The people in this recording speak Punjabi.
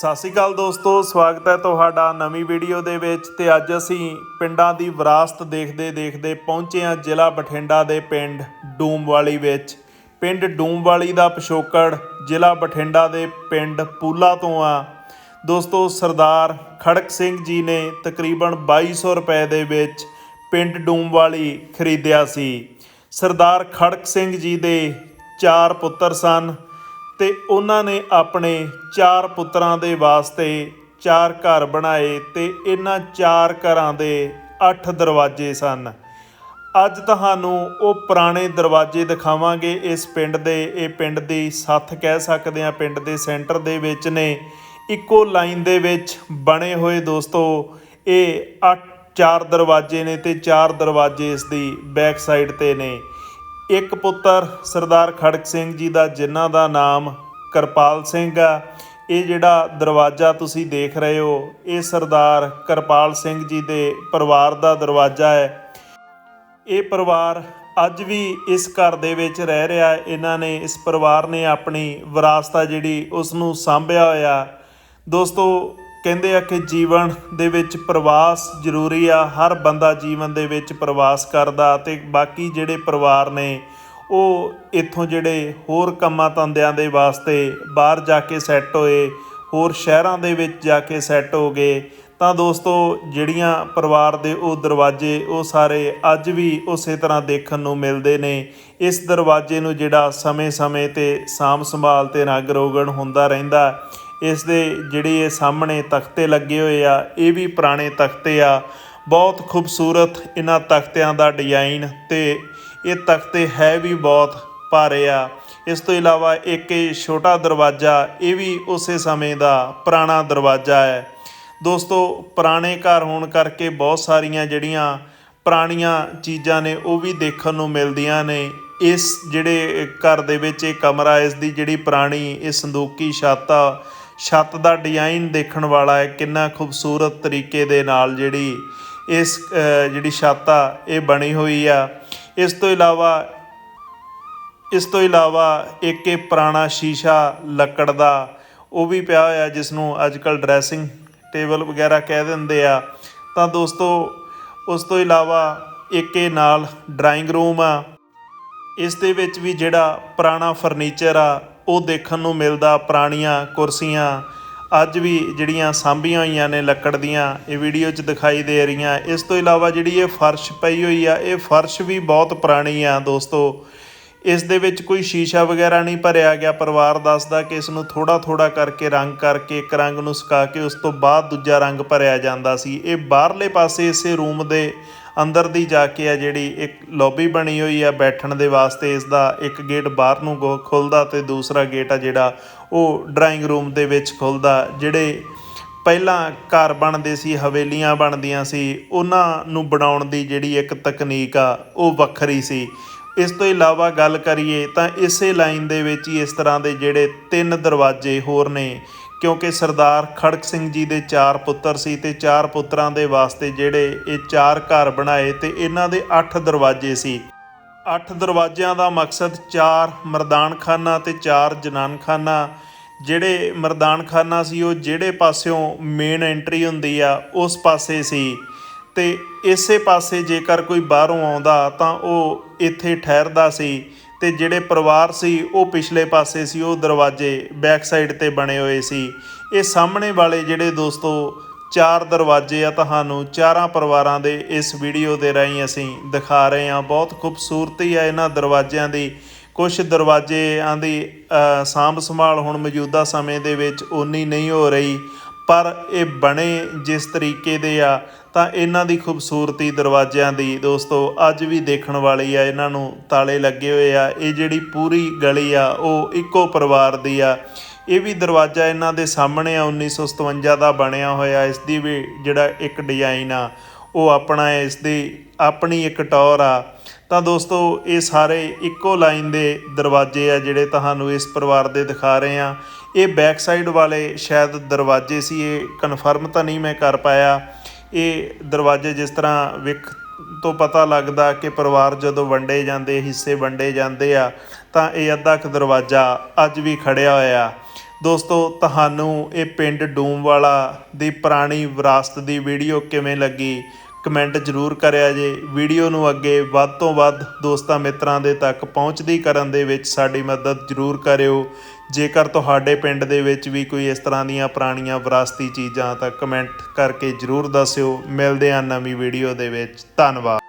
ਸਤਿ ਸ਼੍ਰੀ ਅਕਾਲ ਦੋਸਤੋ, ਸਵਾਗਤ ਹੈ ਤੁਹਾਡਾ ਨਵੀਂ ਵੀਡੀਓ ਦੇ ਵਿੱਚ ਤੇ ਅੱਜ ਅਸੀਂ ਪਿੰਡਾਂ ਦੀ ਵਿਰਾਸਤ ਦੇਖਦੇ ਦੇਖਦੇ ਪਹੁੰਚੇ ਹਾਂ ਜ਼ਿਲ੍ਹਾ ਬਠਿੰਡਾ ਦੇ ਪਿੰਡ ਡੂਮਵਾਲੀ ਵਿੱਚ। ਪਿੰਡ ਡੂਮਵਾਲੀ ਦਾ ਪਿਛੋਕੜ ਜ਼ਿਲ੍ਹਾ ਬਠਿੰਡਾ ਦੇ ਪਿੰਡ ਪੂਲਾ ਤੋਂ ਆ। ਦੋਸਤੋ, ਸਰਦਾਰ ਖੜਕ ਸਿੰਘ ਜੀ ਨੇ ਤਕਰੀਬਨ 2200 ਰੁਪਏ ਦੇ ਵਿੱਚ ਪਿੰਡ ਡੂਮਵਾਲੀ ਖਰੀਦਿਆ ਸੀ। ਸਰਦਾਰ ਖੜਕ ਸਿੰਘ ਜੀ ਦੇ ਚਾਰ ਪੁੱਤਰ ਸਨ। ਤੇ ਉਹਨਾਂ ਨੇ ਆਪਣੇ ਚਾਰ ਪੁੱਤਰਾਂ ਦੇ ਵਾਸਤੇ ਚਾਰ ਘਰ ਬਣਾਏ ਤੇ ਇਹਨਾਂ ਚਾਰ ਘਰਾਂ ਦੇ ਅੱਠ ਦਰਵਾਜ਼ੇ ਸਨ। ਅੱਜ ਤੁਹਾਨੂੰ ਉਹ ਪੁਰਾਣੇ ਦਰਵਾਜ਼ੇ ਦਿਖਾਵਾਂਗੇ। ਇਸ ਪਿੰਡ ਦੇ, ਇਹ ਪਿੰਡ ਦੀ ਸੱਥ ਕਹਿ ਸਕਦੇ ਆ ਪਿੰਡ ਦੇ ਸੈਂਟਰ ਦੇ ਵਿੱਚ ਨੇ। ਇੱਕੋ ਲਾਈਨ ਦੇ ਵਿੱਚ ਬਣੇ ਹੋਏ ਦੋਸਤੋ, ਇਹ ਅੱਠ, ਚਾਰ ਦਰਵਾਜ਼ੇ ਨੇ ਤੇ ਚਾਰ ਦਰਵਾਜ਼ੇ ਇਸ ਦੀ ਬੈਕ ਸਾਈਡ ਤੇ ਨੇ। ਇੱਕ ਪੁੱਤਰ ਸਰਦਾਰ ਖੜਕ ਸਿੰਘ ਜੀ ਦਾ, ਜਿਨ੍ਹਾਂ ਦਾ ਨਾਮ ਕਿਰਪਾਲ ਸਿੰਘ ਆ। ਇਹ ਜਿਹੜਾ ਦਰਵਾਜ਼ਾ ਤੁਸੀਂ ਦੇਖ ਰਹੇ ਹੋ, ਇਹ ਸਰਦਾਰ ਕਿਰਪਾਲ ਸਿੰਘ ਜੀ ਦੇ ਪਰਿਵਾਰ ਦਾ ਦਰਵਾਜ਼ਾ ਹੈ। ਇਹ ਪਰਿਵਾਰ ਅੱਜ ਵੀ ਇਸ ਘਰ ਦੇ ਵਿੱਚ ਰਹਿ ਰਿਹਾ ਇਹਨਾਂ ਨੇ, ਇਸ ਪਰਿਵਾਰ ਨੇ ਆਪਣੀ ਵਿਰਾਸਤ ਆ ਜਿਹੜੀ ਉਸ ਨੂੰ ਸਾਂਭਿਆ ਹੋਇਆ। ਦੋਸਤੋ ਕਹਿੰਦੇ ਆ ਕਿ ਜੀਵਨ ਦੇ ਵਿੱਚ ਪ੍ਰਵਾਸ ਜ਼ਰੂਰੀ ਆ, ਹਰ ਬੰਦਾ ਜੀਵਨ ਦੇ ਵਿੱਚ ਪ੍ਰਵਾਸ ਕਰਦਾ ਤੇ ਬਾਕੀ ਜਿਹੜੇ ਪਰਿਵਾਰ ਨੇ, ਉਹ ਇੱਥੋਂ ਜਿਹੜੇ ਹੋਰ ਕੰਮਾਂ ਧੰਦਿਆਂ ਦੇ ਵਾਸਤੇ ਬਾਹਰ ਜਾ ਕੇ ਸੈੱਟ ਹੋਏ, ਹੋਰ ਸ਼ਹਿਰਾਂ ਦੇ ਵਿੱਚ ਜਾ ਕੇ ਸੈੱਟ ਹੋ ਗਏ, ਤਾਂ ਦੋਸਤੋ ਜਿਹੜੀਆਂ ਪਰਿਵਾਰ ਦੇ ਉਹ ਦਰਵਾਜ਼ੇ, ਉਹ ਸਾਰੇ ਅੱਜ ਵੀ ਉਸੇ ਤਰ੍ਹਾਂ ਦੇਖਣ ਨੂੰ ਮਿਲਦੇ ਨੇ। ਇਸ ਦਰਵਾਜ਼ੇ ਨੂੰ ਜਿਹੜਾ ਸਮੇਂ-ਸਮੇਂ ਤੇ ਸਾਂਭ ਸੰਭਾਲ ਤੇ ਰੰਗ ਰੋਗਣ ਹੁੰਦਾ ਰਹਿੰਦਾ ਇਸ ਦੇ ਜਿਹੜੇ ਇਹ ਸਾਹਮਣੇ ਤਖਤੇ ਲੱਗੇ ਹੋਏ ਆ, ਇਹ ਵੀ ਪੁਰਾਣੇ ਤਖਤੇ ਆ। ਬਹੁਤ ਖੂਬਸੂਰਤ ਇਹਨਾਂ ਤਖਤਿਆਂ ਦਾ ਡਿਜ਼ਾਈਨ ਤੇ ਇਹ ਤਖਤੇ ਹੈ ਵੀ ਬਹੁਤ ਭਾਰੇ ਆ। ਇਸ ਤੋਂ ਇਲਾਵਾ ਇੱਕ ਇਹ ਛੋਟਾ ਦਰਵਾਜ਼ਾ, ਇਹ ਵੀ ਉਸੇ ਸਮੇਂ ਦਾ ਪੁਰਾਣਾ ਦਰਵਾਜ਼ਾ ਹੈ। ਦੋਸਤੋ, ਪੁਰਾਣੇ ਘਰ ਹੋਣ ਕਰਕੇ ਬਹੁਤ ਸਾਰੀਆਂ ਜਿਹੜੀਆਂ ਪੁਰਾਣੀਆਂ ਚੀਜ਼ਾਂ ਨੇ, ਉਹ ਵੀ ਦੇਖਣ ਨੂੰ ਮਿਲਦੀਆਂ ਨੇ। ਇਸ ਜਿਹੜੇ ਘਰ ਦੇ ਵਿੱਚ ਇਹ ਕਮਰਾ, ਇਸ ਦੀ ਜਿਹੜੀ ਪੁਰਾਣੀ, ਇਹ ਸੰਦੂਕੀ ਛਾਤਾ ਛੱਤ ਦਾ ਡਿਜ਼ਾਈਨ ਦੇਖਣ ਵਾਲਾ ਹੈ। ਕਿੰਨਾ ਖੂਬਸੂਰਤ ਤਰੀਕੇ ਦੇ ਨਾਲ ਜਿਹੜੀ ਇਸ ਜਿਹੜੀ ਛੱਤ ਆ, ਇਹ ਬਣੀ ਹੋਈ ਆ। ਇਸ ਤੋਂ ਇਲਾਵਾ, ਇਸ ਤੋਂ ਇਲਾਵਾ ਇੱਕ ਇਹ ਪੁਰਾਣਾ ਸ਼ੀਸ਼ਾ ਲੱਕੜ ਦਾ, ਉਹ ਵੀ ਪਿਆ ਹੋਇਆ ਜਿਸ ਨੂੰ ਅੱਜ ਕੱਲ ਡਰੈਸਿੰਗ ਟੇਬਲ ਵਗੈਰਾ ਕਹਿ ਦਿੰਦੇ ਆ। ਤਾਂ ਦੋਸਤੋ, ਉਸ ਤੋਂ ਇਲਾਵਾ ਇੱਕ ਇਹ ਨਾਲ ਡਰਾਇੰਗ ਰੂਮ ਆ। ਇਸ ਦੇ ਵਿੱਚ ਵੀ ਜਿਹੜਾ ਪੁਰਾਣਾ ਫਰਨੀਚਰ ਆ ਉਹ ਦੇਖਣ ਨੂੰ ਮਿਲਦਾ, ਪੁਰਾਣੀਆਂ ਕੁਰਸੀਆਂ, ਅੱਜ ਵੀ ਜਿਹੜੀਆਂ ਸਾਂਭੀਆਂ ਹੋਈਆਂ ਨੇ ਲੱਕੜ ਦੀਆਂ, ਇਹ ਵੀਡੀਓ 'ਚ ਦਿਖਾਈ ਦੇ ਰਹੀਆਂ। ਇਸ ਤੋਂ ਇਲਾਵਾ ਜਿਹੜੀ ਇਹ ਫਰਸ਼ ਪਈ ਹੋਈ ਆ, ਇਹ ਫਰਸ਼ ਵੀ ਬਹੁਤ ਪੁਰਾਣੀ ਆ ਦੋਸਤੋ। ਇਸ ਦੇ ਵਿੱਚ ਕੋਈ ਸ਼ੀਸ਼ਾ ਵਗੈਰਾ ਨਹੀਂ ਭਰਿਆ ਗਿਆ। ਪਰਿਵਾਰ ਦੱਸਦਾ ਕਿ ਇਸ ਨੂੰ ਥੋੜਾ ਥੋੜਾ ਕਰਕੇ, ਰੰਗ ਕਰਕੇ, ਇੱਕ ਰੰਗ ਨੂੰ ਸੁਕਾ ਕੇ ਉਸ ਤੋਂ ਬਾਅਦ ਦੂਜਾ ਰੰਗ ਭਰਿਆ ਜਾਂਦਾ ਸੀ। ਇਹ ਬਾਹਰਲੇ ਪਾਸੇ ਇਸੇ ਰੂਮ ਦੇ ਅੰਦਰ ਦੀ ਜਾ ਕੇ ਆ ਜਿਹੜੀ ਇੱਕ ਲੌਬੀ ਬਣੀ ਹੋਈ ਆ ਬੈਠਣ ਦੇ ਵਾਸਤੇ। ਇਸ ਦਾ ਇੱਕ ਗੇਟ ਬਾਹਰ ਨੂੰ ਗੋ- ਖੁੱਲਦਾ ਤੇ ਦੂਸਰਾ ਗੇਟ ਆ ਜਿਹੜਾ ਉਹ ਡਰਾਇੰਗ ਰੂਮ ਦੇ ਵਿੱਚ ਖੁੱਲਦਾ, ਜਿਹੜੇ ਪਹਿਲਾਂ ਘਰ ਬਣਦੇ ਸੀ, ਹਵੇਲੀਆਂ ਬਣਦੀਆਂ ਸੀ, ਉਹਨਾਂ ਨੂੰ ਬਣਾਉਣ ਦੀ ਜਿਹੜੀ ਇੱਕ ਤਕਨੀਕ ਆ, ਉਹ ਵੱਖਰੀ ਸੀ। ਇਸ ਤੋਂ ਇਲਾਵਾ ਗੱਲ ਕਰੀਏ ਤਾਂ ਇਸੇ ਲਾਈਨ ਦੇ ਵਿੱਚ ਹੀ ਇਸ ਤਰ੍ਹਾਂ ਦੇ ਜਿਹੜੇ ਤਿੰਨ ਦਰਵਾਜ਼ੇ ਹੋਰ ਨੇ, ਕਿਉਂਕਿ ਸਰਦਾਰ ਖੜਕ ਸਿੰਘ ਜੀ ਦੇ ਚਾਰ ਪੁੱਤਰ ਸੀ ਤੇ ਚਾਰ ਪੁੱਤਰਾਂ ਦੇ ਵਾਸਤੇ ਜਿਹੜੇ ਇਹ ਚਾਰ ਘਰ ਬਣਾਏ ਤੇ ਇਹਨਾਂ ਦੇ ਅੱਠ ਦਰਵਾਜ਼ੇ ਸੀ। ਅੱਠ ਦਰਵਾਜ਼ਿਆਂ ਦਾ ਮਕਸਦ ਚਾਰ ਮਰਦਾਨਖਾਨਾ ਤੇ ਚਾਰ ਜਨਾਨਖਾਨਾ। ਜਿਹੜੇ ਮਰਦਾਨਖਾਨਾ ਸੀ ਉਹ ਜਿਹੜੇ ਪਾਸਿਓਂ ਮੇਨ ਐਂਟਰੀ ਹੁੰਦੀ ਆ, ਉਸ ਪਾਸੇ ਸੀ। ਤੇ ਇਸੇ ਪਾਸੇ ਜੇਕਰ ਕੋਈ ਬਾਹਰੋਂ ਆਉਂਦਾ ਤਾਂ ਉਹ ਇੱਥੇ ਠਹਿਰਦਾ ਸੀ ਤੇ ਜਿਹੜੇ ਪਰਿਵਾਰ ਸੀ, ਉਹ ਪਿਛਲੇ ਪਾਸੇ ਸੀ, ਉਹ ਦਰਵਾਜ਼ੇ ਬੈਕ ਸਾਈਡ ਤੇ ਬਣੇ ਹੋਏ ਸੀ। ਇਹ ਸਾਹਮਣੇ ਵਾਲੇ ਜਿਹੜੇ ਦੋਸਤੋ, ਚਾਰ ਦਰਵਾਜ਼ੇ ਆ ਤੁਹਾਨੂੰ ਚਾਰਾਂ ਪਰਿਵਾਰਾਂ ਦੇ ਇਸ ਵੀਡੀਓ ਦੇ ਰਾਹੀਂ ਅਸੀਂ ਦਿਖਾ ਰਹੇ ਹਾਂ। ਬਹੁਤ ਖੂਬਸੂਰਤੀ ਆ ਇਹਨਾਂ ਦਰਵਾਜ਼ਿਆਂ ਦੀ। ਕੁਝ ਦਰਵਾਜ਼ਿਆਂ ਦੀ ਸਾਂਭ ਸੰਭਾਲ ਹੁਣ ਮੌਜੂਦਾ ਸਮੇਂ ਦੇ ਵਿੱਚ ਓਨੀ ਨਹੀਂ ਹੋ ਰਹੀ, ਪਰ ਇਹ ਬਣੇ ਜਿਸ ਤਰੀਕੇ ਦੇ ਆ ਤਾਂ ਇਹਨਾਂ ਦੀ ਖੂਬਸੂਰਤੀ ਦਰਵਾਜ਼ਿਆਂ ਦੀ ਦੋਸਤੋ ਅੱਜ ਵੀ ਦੇਖਣ ਵਾਲੀ ਆ ਇਹਨਾਂ ਨੂੰ ਤਾਲੇ ਲੱਗੇ ਹੋਏ ਆ। ਇਹ ਜਿਹੜੀ ਪੂਰੀ ਗਲੀ ਆ ਉਹ ਇੱਕੋ ਪਰਿਵਾਰ ਦੀ ਆ। ਇਹ ਵੀ ਦਰਵਾਜ਼ਾ ਇਹਨਾਂ ਦੇ ਸਾਹਮਣੇ ਆ 1957 ਦਾ ਬਣਿਆ ਹੋਇਆ। ਇਸ ਦੀ ਵੀ ਜਿਹੜਾ ਇੱਕ ਡਿਜ਼ਾਈਨ ਆ ਉਹ ਆਪਣਾ ਹੈ, ਇਸ ਦੀ ਆਪਣੀ ਇੱਕ ਟੌਰ ਆ। ਤਾਂ ਦੋਸਤੋ ਇਹ ਸਾਰੇ ਇੱਕੋ ਲਾਈਨ ਦੇ ਦਰਵਾਜ਼ੇ ਆ ਜਿਹੜੇ ਤੁਹਾਨੂੰ ਇਸ ਪਰਿਵਾਰ ਦੇ ਦਿਖਾ ਰਹੇ ਆ। ਇਹ ਬੈਕ ਸਾਈਡ ਵਾਲੇ ਸ਼ਾਇਦ ਦਰਵਾਜ਼ੇ ਸੀ ਇਹ ਕਨਫਰਮ ਤਾਂ ਨਹੀਂ ਮੈਂ ਕਰ ਪਾਇਆ। ਇਹ ਦਰਵਾਜ਼ੇ ਜਿਸ ਤਰ੍ਹਾਂ ਵਿਖ ਤੋਂ ਪਤਾ ਲੱਗਦਾ ਕਿ ਪਰਿਵਾਰ ਜਦੋਂ ਵੰਡੇ ਜਾਂਦੇ, ਹਿੱਸੇ ਵੰਡੇ ਜਾਂਦੇ ਆ, ਤਾਂ ਇਹ ਅੱਧਾ ਕੁ ਦਰਵਾਜ਼ਾ ਅੱਜ ਵੀ ਖੜਿਆ ਹੋਇਆ। ਦੋਸਤੋ, ਤੁਹਾਨੂੰ ਇਹ ਪਿੰਡ ਡੂਮਵਾਲਾ ਦੀ ਪੁਰਾਣੀ ਵਿਰਾਸਤ ਦੀ ਵੀਡੀਓ ਕਿਵੇਂ ਲੱਗੀ? ਕਮੈਂਟ ਜ਼ਰੂਰ ਕਰਿਆ ਜੇ। ਵੀਡੀਓ ਨੂੰ ਅੱਗੇ ਵੱਧ ਤੋਂ ਵੱਧ ਦੋਸਤਾਂ ਮਿੱਤਰਾਂ ਦੇ ਤੱਕ ਪਹੁੰਚਦੀ ਕਰਨ ਦੇ ਵਿੱਚ ਸਾਡੀ ਮਦਦ ਜ਼ਰੂਰ ਕਰਿਓ। ਜੇਕਰ ਤੁਹਾਡੇ ਪਿੰਡ ਦੇ ਵਿੱਚ ਵੀ ਕੋਈ ਇਸ ਤਰ੍ਹਾਂ ਦੀਆਂ ਪੁਰਾਣੀਆਂ ਵਿਰਾਸਤੀ ਚੀਜ਼ਾਂ ਤਾਂ ਕਮੈਂਟ ਕਰਕੇ ਜ਼ਰੂਰ ਦੱਸਿਓ। ਮਿਲਦੇ ਹਾਂ ਨਵੀਂ ਵੀਡੀਓ ਦੇ ਵਿੱਚ। ਧੰਨਵਾਦ।